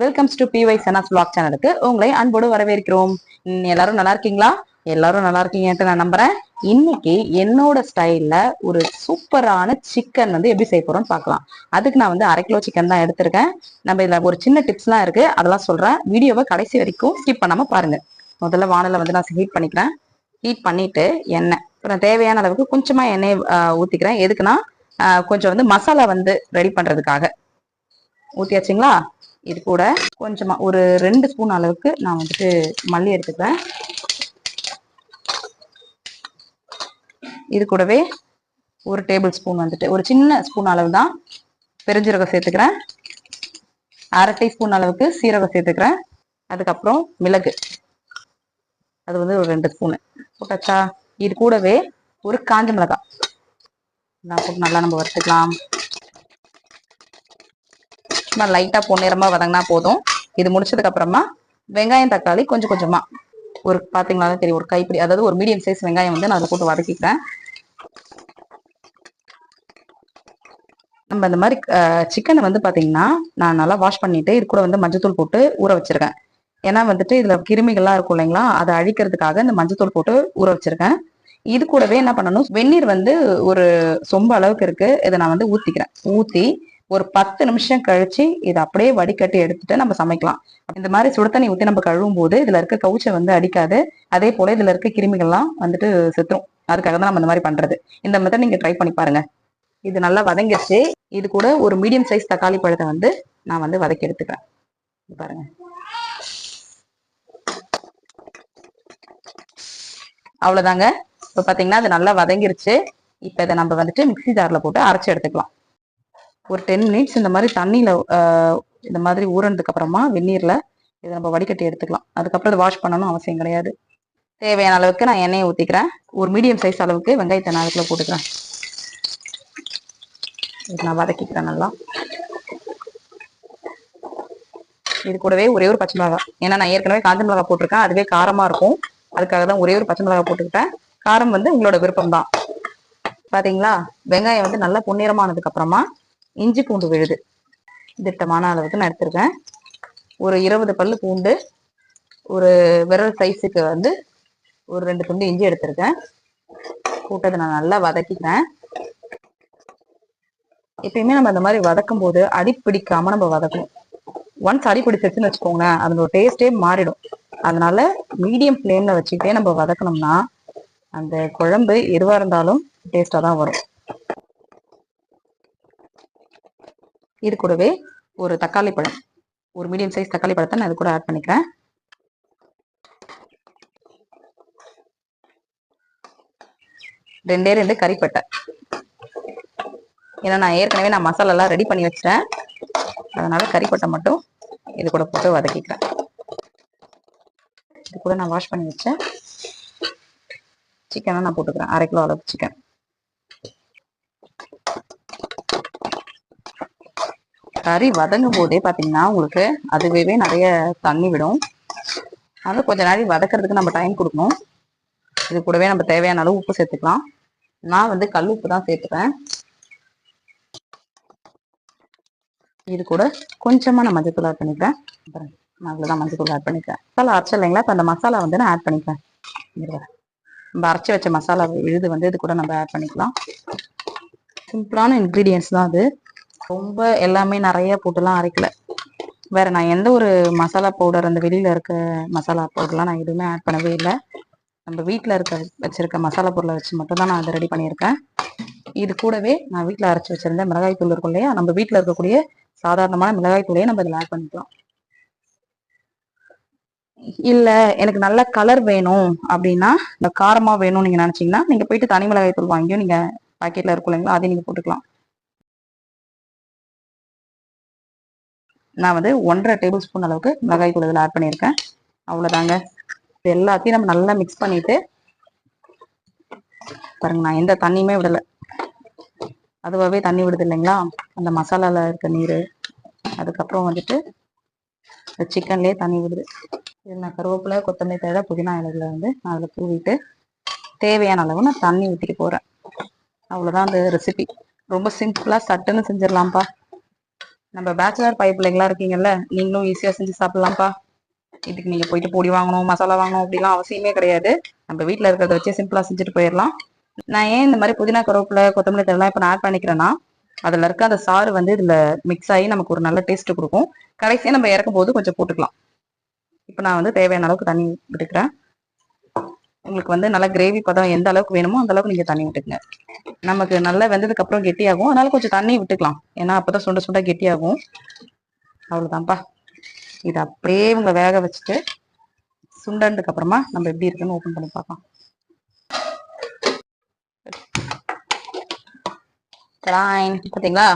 Welcomes to B Y Sana's blog சேனலுக்கு உங்களை அன்போடு வரவேற்கிறோம். எல்லாரும் நல்லா இருக்கீங்களா? எல்லாரும் நல்லா இருக்கீங்கன்ட்டு நான் நம்புறேன். இன்னைக்கு என்னோட ஸ்டைல்ல ஒரு சூப்பரான சிக்கன் வந்து எப்படி செய்ய போறோம்னு பார்க்கலாம். அதுக்கு நான் வந்து அரை கிலோ சிக்கன் தான் எடுத்திருக்கேன். நம்ம இதுல ஒரு சின்ன டிப்ஸ்லாம் இருக்கு. அதெல்லாம் சொல்றேன். வீடியோவை கடைசி வரைக்கும் ஸ்கிப் பண்ணாம பாருங்க. முதல்ல வானலை வந்து நான் ஹீட் பண்ணிக்கிறேன். ஹீட் பண்ணிட்டு எண்ணெய். அப்புறம் தேவையான அளவுக்கு கொஞ்சமா எண்ணெய் ஊத்திக்கிறேன். எதுக்குன்னா கொஞ்சம் வந்து மசாலா வந்து ரெடி பண்றதுக்காக. ஊத்தியாச்சுங்களா? இது கூட கொஞ்சமா ஒரு ரெண்டு ஸ்பூன் அளவுக்கு நான் வந்துட்டு மல்லி எடுத்துக்கிறேன். இது கூடவே ஒரு டேபிள் ஸ்பூன் வந்துட்டு ஒரு சின்ன ஸ்பூன் அளவு தான் பெருஞ்சீரகம் சேர்த்துக்கிறேன். அரை டீஸ்பூன் அளவுக்கு சீரகம் சேர்த்துக்கிறேன். அதுக்கப்புறம் மிளகு. அது வந்து ஒரு ரெண்டு ஸ்பூனு. போட்டாச்சா? இது கூடவே ஒரு காஞ்ச மிளகாய். நான் போட்டு நல்லா நம்ம வறுத்துக்கலாம். சும்மா லைட்டா பொன்னிறமா வதங்கினா போதும். இது முடிச்சதுக்கு அப்புறமா வெங்காயம் தக்காளி கொஞ்சம் கொஞ்சமா. ஒரு பாத்தீங்களா? தெரியும். ஒரு கைப்பிடி. அதாவது ஒரு மீடியம் சைஸ் வெங்காயம் வந்து நான் அதை போட்டு வதக்கிக்கிறேன். நம்ம இந்த மாதிரி சிக்கனை வந்து பாத்தீங்கன்னா நான் நல்லா வாஷ் பண்ணிட்டு இது கூட வந்து மஞ்சத்தூள் போட்டு ஊற வச்சிருக்கேன். ஏன்னா வந்துட்டு இதுல கிருமிகள்லாம் இருக்கும் இல்லைங்களா? அதை அழிக்கிறதுக்காக இந்த மஞ்சத்தூள் போட்டு ஊற வச்சிருக்கேன். இது கூடவே என்ன பண்ணணும்? வெந்நீர் வந்து ஒரு சொம்ப அளவுக்கு இருக்கு. இதை நான் வந்து ஊத்திக்கிறேன். ஊத்தி ஒரு பத்து நிமிஷம் கழிச்சு இதை அப்படியே வடிகட்டி எடுத்துட்டு நம்ம சமைக்கலாம். இந்த மாதிரி சுடு தண்ணி ஊற்றி நம்ம கழுவும் போது இதுல இருக்க கவுச்சை வந்து அடிக்காது. அதே போல இதுல இருக்க கிருமிகள்லாம் வந்துட்டு செத்துரும். அதுக்காக தான் நம்ம இந்த மாதிரி பண்றது. இந்த மெத்தட் நீங்க ட்ரை பண்ணி பாருங்க. இது நல்லா வதங்கிடுச்சு இது கூட ஒரு மீடியம் சைஸ் தக்காளி பழத்தை வந்து நான் வந்து வதக்கி எடுத்துக்கிறேன். பாருங்க. அவ்வளவுதாங்க. இப்ப பாத்தீங்கன்னா அது நல்லா வதங்கிருச்சு. இப்ப இதை நம்ம வந்துட்டு மிக்ஸி ஜார்ல போட்டு அரைச்சு எடுத்துக்கலாம். ஒரு டென் மினிட்ஸ் இந்த மாதிரி தண்ணியில இந்த மாதிரி ஊறினதுக்கு அப்புறமா வெந்நீர்ல இதை நம்ம வடிகட்டி எடுத்துக்கலாம். அதுக்கப்புறம் இதை வாஷ் பண்ணணும் அவசியம் கிடையாது. தேவையான அளவுக்கு நான் எண்ணெயை ஊற்றிக்கிறேன் ஒரு மீடியம் சைஸ் அளவுக்கு வெங்காயத்தை நான் அதுக்குள்ள போட்டுக்கிறேன். இது நான் வதக்கிக்கிறேன் நல்லா. இது கூடவே ஒரே ஒரு பச்சை மிளகாய். ஏன்னா நான் ஏற்கனவே காஞ்ச மிளகாய் போட்டிருக்கேன். அதுவே காரமா இருக்கும். அதுக்காக தான் ஒரே ஒரு பச்சை மிளகாய் போட்டுக்கிட்டேன். காரம் வந்து உங்களோட விருப்பம் தான் பாத்தீங்களா? வெங்காயம் வந்து நல்லா பொன்னிறமானதுக்கு அப்புறமா இஞ்சி பூண்டு விழுது. திட்டமான அளவுக்கு நான் எடுத்திருக்கேன். ஒரு இருபது பல்லு பூண்டு ஒரு விரல் சைஸுக்கு வந்து ஒரு ரெண்டு துண்டு இஞ்சி எடுத்திருக்கேன். கூட்டத்தை நான் நல்லா வதக்கிக்கிறேன். எப்பயுமே நம்ம இந்த மாதிரி வதக்கும் போது அடி பிடிக்காம நம்ம வதக்கணும். ஒன்ஸ் அடி பிடிச்சிருச்சுன்னு வச்சுக்கோங்களேன் அதனோட டேஸ்டே மாறிடும். அதனால மீடியம் ஃப்ளேம்ல வச்சுக்கிட்டே நம்ம வதக்கணும்னா அந்த குழம்பு எதுவாக இருந்தாலும் டேஸ்டாக தான் வரும். இது கூடவே ஒரு தக்காளி பழம். ஒரு மீடியம் சைஸ் தக்காளி பழத்தை நான் இது கூட ஆட் பண்ணிக்கிறேன். ரெண்டே ரெண்டு கறிப்பட்டை. ஏன்னா நான் ஏற்கனவே நான் மசாலா எல்லாம் ரெடி பண்ணி வச்சிட்டேன். அதனால கறிப்பட்டை மட்டும் இது கூட போட்டு வதக்கிக்கிறேன். இது கூட நான் வாஷ் பண்ணி வச்சேன். சிக்கனை நான் போட்டுக்கிறேன். அரை கிலோ அளவுக்கு சிக்கன் கறி வதங்கும் போதே பார்த்தீங்கன்னா உங்களுக்கு அதுவே நிறைய தண்ணி விடும். அதனால கொஞ்ச நேரம் வதக்கிறதுக்கு நம்ம டைம் கொடுக்கணும். இது கூடவே நம்ம தேவையான அளவு உப்பு சேர்த்துக்கலாம். நான் வந்து கல் உப்பு தான் சேர்த்துப்பேன். இது கூட கொஞ்சமா நான் மஞ்சத்தூள் ஆட் பண்ணிக்கிறேன் அப்புறம் நான் அவ்வளோதான் மஞ்சத்தூள் ஆட் பண்ணிக்கிறேன் மசாலா அரைச்ச இல்லைங்களா? இப்போ அந்த மசாலா வந்து நான் ஆட் பண்ணிக்கிறேன் நம்ம அரைச்சி வச்ச மசாலா விழுது வந்து இது கூட நம்ம ஆட் பண்ணிக்கலாம். சிம்பிளான இன்க்ரீடியன்ஸ் தான் அது. ரொம்ப எல்லாமே நிறைய போட்டுலாம் அரைக்கல. வேற நான் எந்த ஒரு மசாலா பவுடர் அந்த வெளியில இருக்க மசாலா பவுடர்லாம் நான் எதுவுமே ஆட் பண்ணவே இல்லை. நம்ம வீட்டில் இருக்க வச்சிருக்க மசாலா பொருளை வச்சு மட்டும்தான் நான் அதை ரெடி பண்ணியிருக்கேன். இது கூடவே நான் வீட்டில் அரைச்சி வச்சிருந்த மிளகாய் தூள் இருக்கும் இல்லையா நம்ம வீட்டில் இருக்கக்கூடிய சாதாரணமான மிளகாய் தூளையே நம்ம இதில் ஆட் பண்ணிக்கலாம். இல்லை எனக்கு நல்ல கலர் வேணும் அப்படின்னா இந்த காரமாக வேணும்னு நீங்கள் நினச்சிங்கன்னா நீங்கள் போயிட்டு தனி மிளகாய் தூள் வாங்கியும் நீங்கள் பாக்கெட்டில் இருக்கும் இல்லைங்களா அதையும் நீங்கள் போட்டுக்கலாம். நான் வந்து ஒன்றரை டேபிள் ஸ்பூன் அளவுக்கு மிளகாய் தூள் இதில் ஆட் பண்ணியிருக்கேன். அவ்வளோதாங்க. இது எல்லாத்தையும் நம்ம நல்லா மிக்ஸ் பண்ணிவிட்டு பாருங்க நான் எந்த தண்ணியுமே விடலை. அதுவாகவே தண்ணி விடுது இல்லைங்களா? அந்த மசாலாவில் இருக்க நீர் அதுக்கப்புறம் வந்துட்டு இந்த சிக்கன்லேயே தண்ணி விடுது. இதில் நான் கருவேப்பிலை கொத்தமல்லி தழை புதினா இலைகளை வந்து நான் அதில் தூவிட்டு தேவையான அளவு நான் தண்ணி ஊற்றிட்டு போகிறேன் அவ்வளோதான் அந்த ரெசிபி ரொம்ப சிம்பிளாக சட்டுன்னு செஞ்சிடலாம்ப்பா. நம்ம பேச்சுலர் பைப் பிள்ளைங்களா இருக்கீங்கல்ல நீங்களும் ஈஸியா செஞ்சு சாப்பிடலாம்ப்பா. இதுக்கு நீங்க போயிட்டு பொடி வாங்கணும் மசாலா வாங்கணும் அப்படிலாம் அவசியமே கிடையாது. நம்ம வீட்டுல இருக்கிறத வச்சே சிம்பிளா செஞ்சுட்டு போயிடலாம். நான் ஏன் இந்த மாதிரி புதினா கருவேப்பிலை கொத்தமல்லி தழை இப்போ நான் ஆட் பண்ணிக்கிறேன்னா அதுல இருக்க அந்த சாறு வந்து இதுல மிக்ஸ் ஆகி நமக்கு ஒரு நல்ல டேஸ்ட் கொடுக்கும். கடைசியா நம்ம இறக்கும் போது கொஞ்சம் போட்டுக்கலாம். இப்போ நான் வந்து தேவையான அளவுக்கு தண்ணி விட்டுக்கிறேன். உங்களுக்கு வந்து நல்லா கிரேவி பதம் எந்த அளவுக்கு வேணுமோ அந்த அளவுக்கு நீங்க தண்ணி விட்டுக்குங்க. நமக்கு நல்லா வெந்ததுக்கு அப்புறம் கெட்டியாகும். அதனால கொஞ்சம் தண்ணி விட்டுக்கலாம். ஏன்னா அப்பதான் சுண்ட சுண்ட கெட்டியாகும். அவ்வளவுதான்ப்பா. இது அப்படியே இவங்க வேக வச்சுட்டு சுண்டனதுக்கு அப்புறமா நம்ம எப்படி இருக்குன்னு ஓபன் பண்ணி பார்க்கலாம். பார்த்தீங்களா பாத்தீங்களா?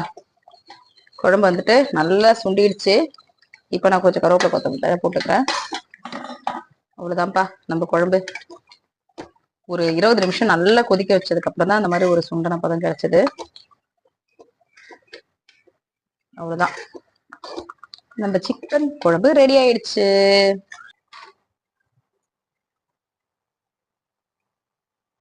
குழம்பு வந்துட்டு நல்லா சுண்டிடுச்சு. இப்போ நான் கொஞ்சம் கருவேப்பிலை கொத்தமல்லி போட்டுக்கிறேன். அவ்வளவுதான்ப்பா. நம்ம குழம்பு. ஒரு இருபது நிமிஷம் நல்லா கொதிக்க வச்சதுக்கு அப்புறம் தான் அந்த மாதிரி ஒரு சுண்டன பதம் கிடைச்சது. அவ்வளவுதான். நம்ம சிக்கன் குழம்பு ரெடி ஆயிடுச்சு.